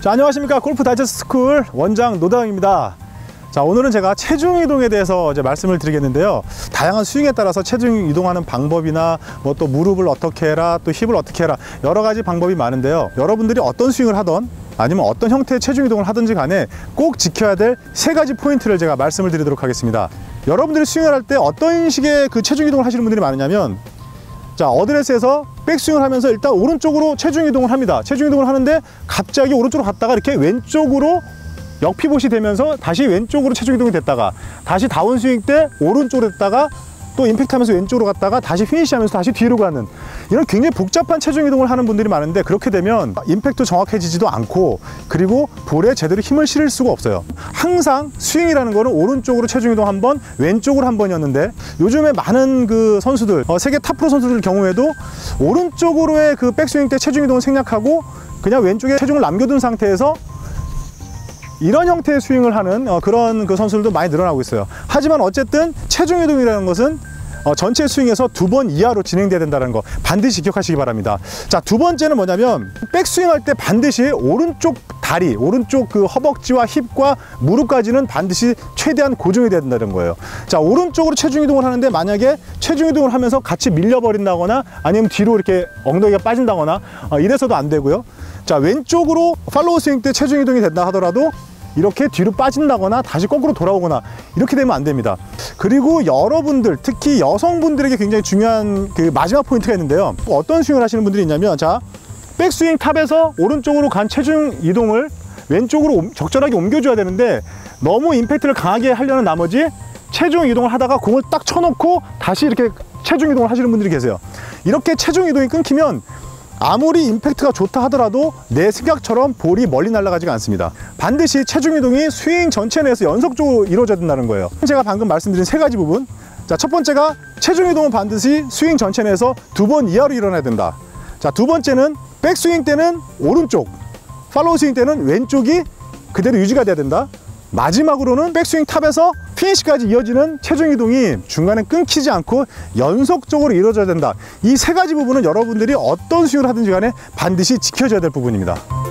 자, 안녕하십니까. 골프 다이저트 스쿨 원장 노다영입니다. 자, 오늘은 제가 체중 이동에 대해서 이제 말씀을 드리겠는데요. 다양한 스윙에 따라서 체중 이동하는 방법이나 뭐 또 무릎을 어떻게 해라, 또 힙을 어떻게 해라, 여러 가지 방법이 많은데요. 여러분들이 어떤 스윙을 하던 아니면 어떤 형태의 체중 이동을 하든지 간에 꼭 지켜야 될 세 가지 포인트를 제가 말씀을 드리도록 하겠습니다. 여러분들이 스윙을 할 때 어떤 식의 그 체중 이동을 하시는 분들이 많으냐면 자, 어드레스에서 백스윙을 하면서 일단 오른쪽으로 체중 이동을 합니다. 체중 이동을 하는데 갑자기 오른쪽으로 갔다가 이렇게 왼쪽으로 역피봇이 되면서 다시 왼쪽으로 체중 이동이 됐다가 다시 다운스윙 때 오른쪽으로 됐다가 또 임팩트 하면서 왼쪽으로 갔다가 다시 피니시 하면서 다시 뒤로 가는 이런 굉장히 복잡한 체중 이동을 하는 분들이 많은데 그렇게 되면 임팩트 정확해지지도 않고 그리고 볼에 제대로 힘을 실을 수가 없어요. 항상 스윙이라는 거는 오른쪽으로 체중 이동 한 번 왼쪽으로 한 번이었는데 요즘에 많은 그 선수들 어, 세계 탑 프로 선수들 경우에도 오른쪽으로의 그 백스윙 때 체중 이동을 생략하고 그냥 왼쪽에 체중을 남겨둔 상태에서 이런 형태의 스윙을 하는 어, 그런 그 선수들도 많이 늘어나고 있어요. 하지만 어쨌든 체중 이동이라는 것은 어, 전체 스윙에서 두 번 이하로 진행돼야 된다는 거 반드시 기억하시기 바랍니다. 자, 두 번째는 뭐냐면 백스윙 할 때 반드시 오른쪽 다리, 오른쪽 그 허벅지와 힙과 무릎까지는 반드시 최대한 고정이 돼야 된다는 거예요. 자, 오른쪽으로 체중 이동을 하는데 만약에 체중 이동을 하면서 같이 밀려버린다거나 아니면 뒤로 이렇게 엉덩이가 빠진다거나 어, 이래서도 안 되고요. 자, 왼쪽으로 팔로우 스윙 때 체중 이동이 된다 하더라도 이렇게 뒤로 빠진다거나 다시 거꾸로 돌아오거나 이렇게 되면 안 됩니다. 그리고 여러분들 특히 여성분들에게 굉장히 중요한 그 마지막 포인트가 있는데요. 어떤 스윙을 하시는 분들이 있냐면 자 백스윙 탑에서 오른쪽으로 간 체중 이동을 왼쪽으로 적절하게 옮겨줘야 되는데 너무 임팩트를 강하게 하려는 나머지 체중 이동을 하다가 공을 딱 쳐놓고 다시 이렇게 체중 이동을 하시는 분들이 계세요. 이렇게 체중 이동이 끊기면 아무리 임팩트가 좋다 하더라도 내 생각처럼 볼이 멀리 날아가지가 않습니다. 반드시 체중 이동이 스윙 전체 내에서 연속적으로 이루어져야 된다는 거예요. 제가 방금 말씀드린 세 가지 부분. 자, 첫 번째가 체중 이동은 반드시 스윙 전체 내에서 두 번 이하로 일어나야 된다. 자, 두 번째는 백스윙 때는 오른쪽, 팔로우 스윙 때는 왼쪽이 그대로 유지가 돼야 된다. 마지막으로는 백스윙 탑에서 피니시까지 이어지는 체중 이동이 중간에 끊기지 않고 연속적으로 이루어져야 된다. 이 세 가지 부분은 여러분들이 어떤 스윙을 하든지 간에 반드시 지켜줘야 될 부분입니다.